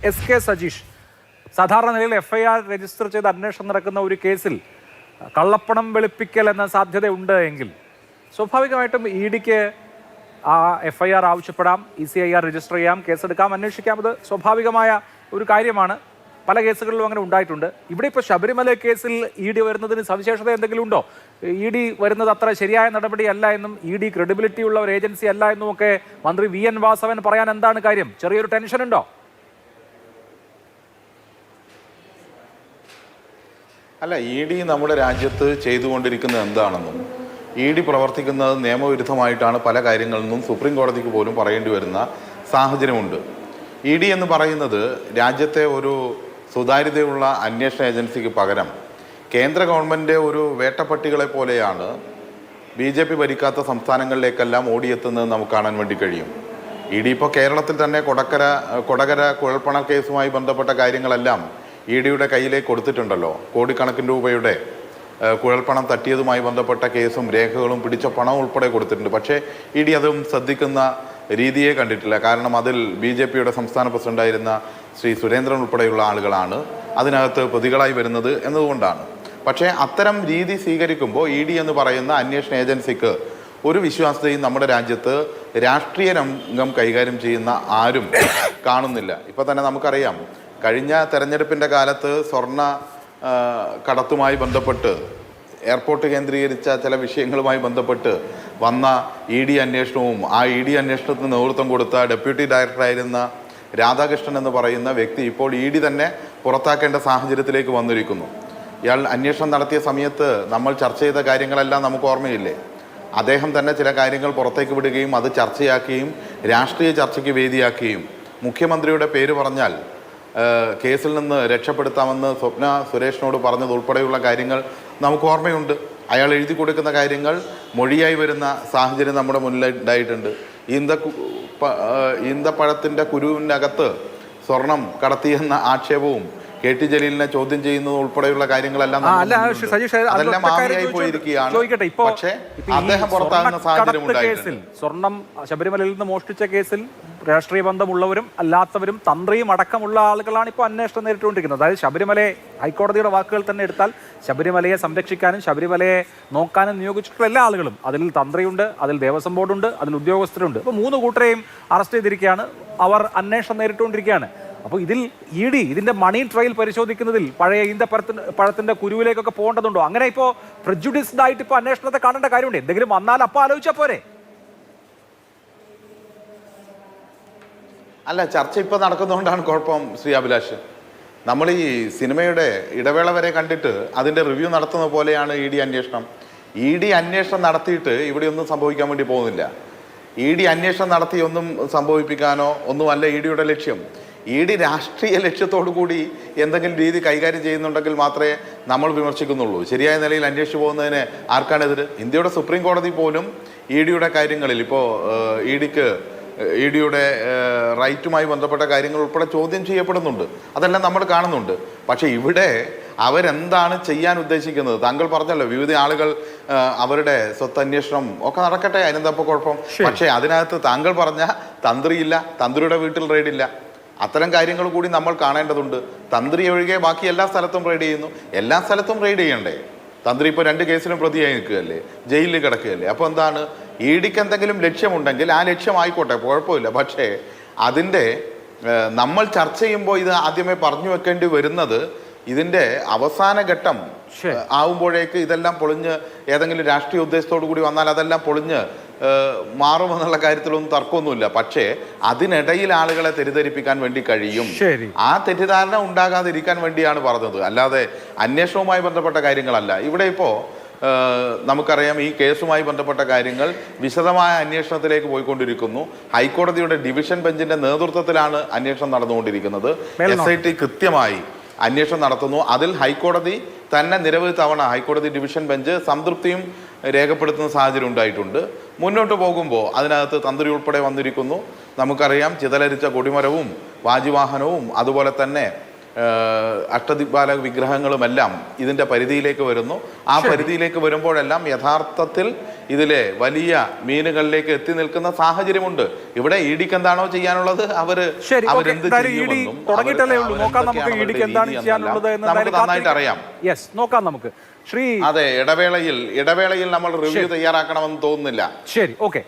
S K Sajeesh സാധാരണ നിലയിൽ F I R register ചെയ്ത് അന്വേഷണം നടക്കുന്ന ഒരു കേസിൽ കള്ളപ്പണം വെളുപ്പിക്കൽ എന്ന സാധ്യതയുണ്ട് എങ്കിൽ സ്വാഭാവികമായിട്ടും ഇ ഡിക്ക് ആ എഫ് ഐ ആർ ആവശ്യപ്പെടാം E C I R register ചെയ്യാം കേസെടുക്കാം അന്വേഷിക്കാം. അത് സ്വാഭാവികമായ ഒരു കാര്യമാണ്. പല കേസുകളിലും അങ്ങനെ ഉണ്ടായിട്ടുണ്ട്. ഇവിടെ ഇപ്പോൾ ശബരിമല കേസിൽ ഇ ഡി വരുന്നതിന് സവിശേഷത എന്തെങ്കിലും ഉണ്ടോ? ഇ ഡി വരുന്നത് അത്ര ശരിയായ നടപടിയല്ല എന്നും ഇ ഡി ക്രെഡിബിലിറ്റി ഉള്ള ഒരു ഏജൻസി അല്ല എന്നും ഒക്കെ മന്ത്രി വി എൻ വാസവൻ പറയാൻ എന്താണ് കാര്യം? ചെറിയൊരു ടെൻഷൻ ഉണ്ടോ? അല്ല ഇ ഡി നമ്മുടെ രാജ്യത്ത് ചെയ്തുകൊണ്ടിരിക്കുന്നത് എന്താണെന്നും ഇ ഡി പ്രവർത്തിക്കുന്നത് നിയമവിരുദ്ധമായിട്ടാണ് പല കാര്യങ്ങളിൽ നിന്നും സുപ്രീം കോടതിക്ക് പോലും പറയേണ്ടി വരുന്ന സാഹചര്യമുണ്ട്. ഇ ഡി എന്ന് പറയുന്നത് രാജ്യത്തെ ഒരു സുതാര്യതയുള്ള അന്വേഷണ ഏജൻസിക്ക് പകരം കേന്ദ്ര ഗവൺമെന്റ് ഒരു വേട്ടപ്പട്ടികളെ പോലെയാണ് ബി ജെ പി ഭരിക്കാത്ത സംസ്ഥാനങ്ങളിലേക്കെല്ലാം ഓടിയെത്തുന്നത് നമുക്ക് കാണാൻ വേണ്ടി കഴിയും. ഇ ഡി ഇപ്പോൾ കേരളത്തിൽ തന്നെ കൊടക്കര കൊടകര കുഴൽപ്പണ കേസുമായി ബന്ധപ്പെട്ട കാര്യങ്ങളെല്ലാം ഇ ഡിയുടെ കയ്യിലേക്ക് കൊടുത്തിട്ടുണ്ടല്ലോ. കോടിക്കണക്കിന് രൂപയുടെ കുഴൽപ്പണം തട്ടിയതുമായി ബന്ധപ്പെട്ട കേസും രേഖകളും പിടിച്ച പണം ഉൾപ്പെടെ കൊടുത്തിട്ടുണ്ട്. പക്ഷേ ഇ ഡി അതും ശ്രദ്ധിക്കുന്ന രീതിയെ കണ്ടിട്ടില്ല. കാരണം അതിൽ ബി ജെ പിയുടെ സംസ്ഥാന പ്രസിഡന്റായിരുന്ന ശ്രീ സുരേന്ദ്രൻ ഉൾപ്പെടെയുള്ള ആളുകളാണ് അതിനകത്ത് പ്രതികളായി വരുന്നത് എന്നതുകൊണ്ടാണ്. പക്ഷേ അത്തരം രീതി സ്വീകരിക്കുമ്പോൾ ഇ ഡി എന്ന് പറയുന്ന അന്വേഷണ ഏജൻസിക്ക് ഒരു വിശ്വാസതയും നമ്മുടെ രാജ്യത്ത് രാഷ്ട്രീയ രംഗം കൈകാര്യം ചെയ്യുന്ന ആരും കാണുന്നില്ല. ഇപ്പം തന്നെ നമുക്കറിയാം കഴിഞ്ഞ തെരഞ്ഞെടുപ്പിന്റെ കാലത്ത് സ്വർണ കടത്തുമായി ബന്ധപ്പെട്ട് എയർപോർട്ട് കേന്ദ്രീകരിച്ച ചില വിഷയങ്ങളുമായി ബന്ധപ്പെട്ട് വന്ന ഇ ഡി അന്വേഷണവും ആ ഇ ഡി അന്വേഷണത്തിന് നേതൃത്വം കൊടുത്ത ഡെപ്യൂട്ടി ഡയറക്ടറായിരുന്ന രാധാകൃഷ്ണൻ എന്ന് പറയുന്ന വ്യക്തി ഇപ്പോൾ ഇ ഡി തന്നെ പുറത്താക്കേണ്ട സാഹചര്യത്തിലേക്ക് വന്നിരിക്കുന്നു. ഇയാൾ അന്വേഷണം നടത്തിയ സമയത്ത് നമ്മൾ ചർച്ച ചെയ്ത കാര്യങ്ങളെല്ലാം നമുക്ക് ഓർമ്മയില്ലേ? അദ്ദേഹം തന്നെ ചില കാര്യങ്ങൾ പുറത്തേക്ക് വിടുകയും അത് ചർച്ചയാക്കുകയും രാഷ്ട്രീയ ചർച്ചയ്ക്ക് വേദിയാക്കുകയും മുഖ്യമന്ത്രിയുടെ പേര് പറഞ്ഞാൽ കേസിൽ നിന്ന് രക്ഷപ്പെടുത്താമെന്ന് സ്വപ്ന സുരേഷിനോട് പറഞ്ഞത് ഉൾപ്പെടെയുള്ള കാര്യങ്ങൾ നമുക്ക് ഓർമ്മയുണ്ട്. അയാൾ എഴുതി കൊടുക്കുന്ന കാര്യങ്ങൾ മൊഴിയായി വരുന്ന സാഹചര്യം നമ്മുടെ മുന്നിൽ ഉണ്ടായിട്ടുണ്ട് ഈന്ത ഈന്തപ്പഴത്തിന്റെ കുരുവിനകത്ത് സ്വർണം കടത്തിയെന്ന ആക്ഷേപവും കെ ടി ജലീലിനെ ചോദ്യം ചെയ്യുന്നത് ഉൾപ്പെടെയുള്ള കാര്യങ്ങളെല്ലാം അതെല്ലാം പോയിരിക്കുകയാണ്. പക്ഷേ അദ്ദേഹം പുറത്താകുന്ന സാഹചര്യം കേസിൽ സ്വർണം ശബരിമലയിൽ നിന്ന് മോഷ്ടിച്ച കേസിൽ രാഷ്ട്രീയ ബന്ധമുള്ളവരും അല്ലാത്തവരും തന്ത്രിയും അടക്കമുള്ള ആളുകളാണ് ഇപ്പോൾ അന്വേഷണം നേരിട്ടുകൊണ്ടിരിക്കുന്നത്. അതായത് ശബരിമലയെ ഹൈക്കോടതിയുടെ വാക്കുകൾ തന്നെ എടുത്താൽ ശബരിമലയെ സംരക്ഷിക്കാനും ശബരിമലയെ നോക്കാനും നിയോഗിച്ചിട്ടുള്ള എല്ലാ ആളുകളും അതിൽ തന്ത്രിയുണ്ട് അതിൽ ദേവസ്വം ബോർഡുണ്ട് അതിൽ ഉദ്യോഗസ്ഥരുണ്ട്. അപ്പോൾ മൂന്ന് കൂട്ടരെയും അറസ്റ്റ് ചെയ്തിരിക്കുകയാണ്. അവർ അന്വേഷണം നേരിട്ടുകൊണ്ടിരിക്കുകയാണ്. അപ്പോൾ ഇതിൽ ഇ ഡി ഇതിന്റെ മണി ട്രയൽ പരിശോധിക്കുന്നതിൽ പഴയ ഈന്തപ്പഴത്തിന്റെ പഴത്തിന്റെ കുരുവിലേക്കൊക്കെ പോകേണ്ടതുണ്ടോ? അങ്ങനെ ഇപ്പോൾ പ്രജുഡിസ്ഡ് ആയിട്ട് ഇപ്പോൾ അന്വേഷണത്തെ കാണേണ്ട കാര്യമുണ്ട്. എന്തെങ്കിലും വന്നാൽ അപ്പോൾ ആലോചിച്ചാൽ പോരെ. അല്ല ചർച്ച ഇപ്പോൾ നടക്കുന്നതുകൊണ്ടാണ് കുഴപ്പം ശ്രീ അഭിലാഷ്. നമ്മൾ ഈ സിനിമയുടെ ഇടവേള വരെ കണ്ടിട്ട് അതിന്റെ റിവ്യൂ നടത്തുന്ന പോലെയാണ് ഇ ഡി അന്വേഷണം. ഇ ഡി അന്വേഷണം നടത്തിയിട്ട് ഇവിടെ ഒന്നും സംഭവിക്കാൻ വേണ്ടി പോകുന്നില്ല. ഇ ഡി അന്വേഷണം നടത്തി ഒന്നും സംഭവിപ്പിക്കാനോ ഒന്നുമല്ല ഇ ഡിയുടെ ലക്ഷ്യം. ഇ ഡി രാഷ്ട്രീയ ലക്ഷ്യത്തോടു കൂടി എന്തെങ്കിലും രീതി കൈകാര്യം ചെയ്യുന്നുണ്ടെങ്കിൽ മാത്രമേ നമ്മൾ വിമർശിക്കുന്നുള്ളൂ. ശരിയായ നിലയിൽ അന്വേഷിച്ചു പോകുന്നതിന് ആർക്കാണെതിര് ഇന്ത്യയുടെ സുപ്രീം കോടതി പോലും ഇ ഡിയുടെ കാര്യങ്ങളിൽ ഇപ്പോൾ ഇ ഡിക്ക് ഇ ഡിയുടെ റൈറ്റുമായി ബന്ധപ്പെട്ട കാര്യങ്ങൾ ഉൾപ്പെടെ ചോദ്യം ചെയ്യപ്പെടുന്നുണ്ട്. അതെല്ലാം നമ്മൾ കാണുന്നുണ്ട്. പക്ഷേ ഇവിടെ അവരെന്താണ് ചെയ്യാൻ ഉദ്ദേശിക്കുന്നത്? താങ്കൾ പറഞ്ഞല്ലോ വിവിധ ആളുകൾ അവരുടെ സ്വത്തന്വേഷണം ഒക്കെ നടക്കട്ടെ അതിനെന്തപ്പോൾ കുഴപ്പം? പക്ഷേ അതിനകത്ത് താങ്കൾ പറഞ്ഞ തന്ത്രിയില്ല തന്ത്രിയുടെ വീട്ടിൽ റെയ്ഡില്ല അത്തരം കാര്യങ്ങൾ കൂടി നമ്മൾ കാണേണ്ടതുണ്ട്. തന്ത്രി ഒഴികെ ബാക്കി എല്ലാ സ്ഥലത്തും റെയ്ഡ് ചെയ്യുന്നു. എല്ലാ സ്ഥലത്തും റെയ്ഡ് ചെയ്യണ്ടേ? തന്ത്രി ഇപ്പോൾ രണ്ട് കേസിലും പ്രതിയായി നിൽക്കുകയല്ലേ? ജയിലിൽ കിടക്കുകയല്ലേ? അപ്പോൾ എന്താണ്? ഇ ഡിക്ക് എന്തെങ്കിലും ലക്ഷ്യമുണ്ടെങ്കിൽ ആ ലക്ഷ്യമായിക്കോട്ടെ കുഴപ്പമില്ല. പക്ഷേ അതിന്റെ നമ്മൾ ചർച്ച ചെയ്യുമ്പോൾ ഇത് ആദ്യമേ പറഞ്ഞു വെക്കേണ്ടി വരുന്നത് ഇതിന്റെ അവസാന ഘട്ടം. ആവുമ്പോഴേക്ക് ഇതെല്ലാം പൊളിഞ്ഞ് ഏതെങ്കിലും രാഷ്ട്രീയ ഉദ്ദേശത്തോടു കൂടി വന്നാൽ അതെല്ലാം പൊളിഞ്ഞ് മാറുമെന്നുള്ള കാര്യത്തിലൊന്നും തർക്കമൊന്നുമില്ല. പക്ഷേ അതിനിടയിൽ ആളുകളെ തെറ്റിദ്ധരിപ്പിക്കാൻ വേണ്ടി കഴിയും. ആ തെറ്റിദ്ധാരണ ഉണ്ടാകാതിരിക്കാൻ വേണ്ടിയാണ് പറഞ്ഞത്. അല്ലാതെ അന്വേഷണവുമായി ബന്ധപ്പെട്ട കാര്യങ്ങളല്ല. ഇവിടെ ഇപ്പോൾ നമുക്കറിയാം ഈ കേസുമായി ബന്ധപ്പെട്ട കാര്യങ്ങൾ വിശദമായ അന്വേഷണത്തിലേക്ക് പോയിക്കൊണ്ടിരിക്കുന്നു. ഹൈക്കോടതിയുടെ ഡിവിഷൻ ബെഞ്ചിന്റെ നേതൃത്വത്തിലാണ് അന്വേഷണം നടന്നുകൊണ്ടിരിക്കുന്നത്. എസ് ഐ ടി കൃത്യമായി അന്വേഷണം നടത്തുന്നു. അതിൽ ഹൈക്കോടതി തന്നെ നിരവധി തവണ ഹൈക്കോടതി ഡിവിഷൻ ബെഞ്ച് സംതൃപ്തിയും രേഖപ്പെടുത്തുന്ന സാഹചര്യം ഉണ്ടായിട്ടുണ്ട്. മുന്നോട്ട് പോകുമ്പോൾ അതിനകത്ത് തന്ത്രി ഉൾപ്പെടെ വന്നിരിക്കുന്നു. നമുക്കറിയാം ചിതലരിച്ച കൊടിമരവും വാജിവാഹനവും അതുപോലെ തന്നെ അഷ്ടദിക്പാല വിഗ്രഹങ്ങളുമെല്ലാം ഇതിന്റെ പരിധിയിലേക്ക് വരുന്നു. ആ പരിധിയിലേക്ക് വരുമ്പോഴെല്ലാം യഥാർത്ഥത്തിൽ ഇതിലെ വലിയ മീനുകളിലേക്ക് എത്തി നിൽക്കുന്ന സാഹചര്യമുണ്ട്. ഇവിടെ ഇഡിക്ക് എന്താണോ ചെയ്യാനുള്ളത്? അവർ നന്നായിട്ട് അറിയാം. നോക്കാം നമുക്ക്. ശ്രീ അതെ ഇടവേളയിൽ ഇടവേളയിൽ നമ്മൾ റിവ്യൂ തയ്യാറാക്കണമെന്ന് തോന്നുന്നില്ല. ശരി ഓക്കെ.